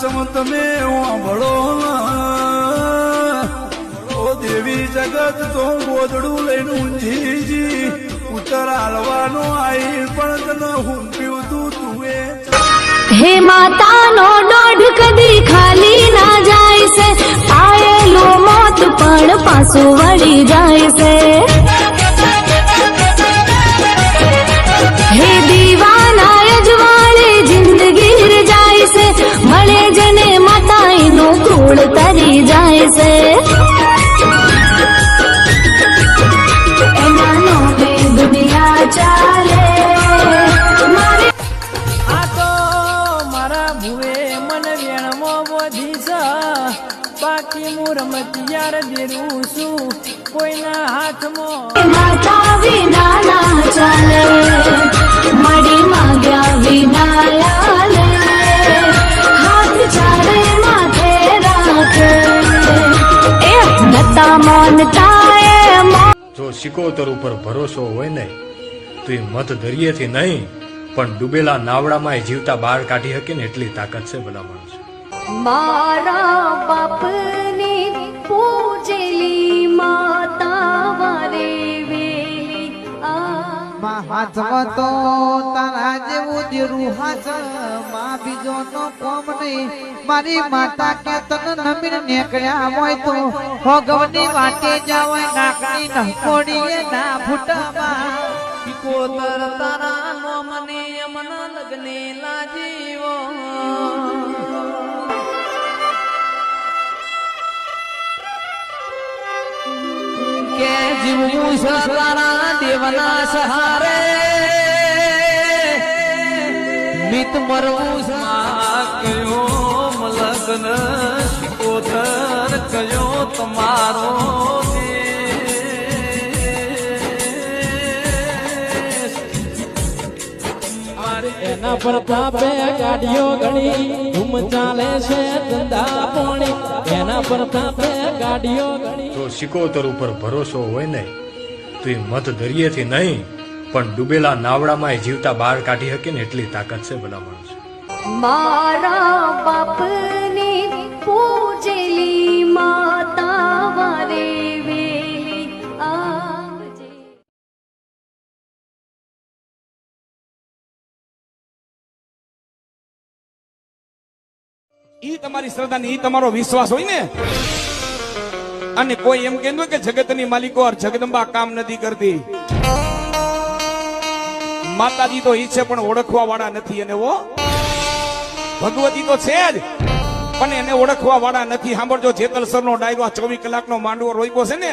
ચમ તમે વાંભળો ઓ દેવી જગત, તો ગોદડું લઈને ઊંઝીજી ઉત્તર હાલવાનો આઈ, પણ તને હુંપ્યું તું તુએ હે માતાનો દોઢ કદી ખાલી ના જાય છે. આયેલો મોત પણ પાછું વળી જાય છે. વેણમાં બોધી બાકી હું રમતિયાર દેરું છું. કોઈના હાથમાં માતા વિના ના ચાલે. મડી માગ્યા વિના લાલે. હાથ ચાલે માથે રાખે. એ નતા માનતા જો સિકોતર ઉપર ભરોસો હોય ને તો એ મત દરિયેથી નહીં પણ ડૂબેલા નાવડામાં જીવતા બહાર કાઢી શકે ને એટલી તાકાત છે ભલા માણસ મારા બાપની પૂજેલી માતા વારે વેલી આ હાથમાં તો તારા જેવું દેરું હાથમાં બીજો નો કોમ નહીં. મારી માતા કે તન નમીર નીકળ્યા હોય તો ભગવની વાટે જાવ નાકની નકોડીએ ના ફૂટામાં. કોતર તારા નોમને યમના લગ્ને લાજીવો. કે જીવવું છે દેવના સહારે. મિત મરવું કયો મલગ્ન શિકોતર કયો તમારો એના પ્રતાપે ગાડીઓ ઘણી ધૂમ ચાલે છે ધંધા પોણી. એના પ્રતાપે ગાડીઓ ઘણી જો સિકોતર ઉપર ભરોસો હોય ને તો એ મત દરિયેથી નહીં પણ ડૂબેલા નાવડામાં જીવતા બહાર કાઢી શકે ને એટલી તાકાત છે ભલા માણસ મારા બાપની ઈ તમારી શ્રદ્ધા ને ઈ તમારો વિશ્વાસ હોય ને? અને કોઈ એમ કહેતું કે જગતની માલિકો જગદંબા કામ નથી કરતી. માતાજી તો ઈ છે પણ ઓળખવા વાળા નથી અને ઓ ભગવતી તો છે જ, પણ એને ઓળખવા વાળા નથી. સાંભળજો જેતલસર નો ડાયરો ચોવીસ કલાક નો માંડવો રોઈકો છે ને?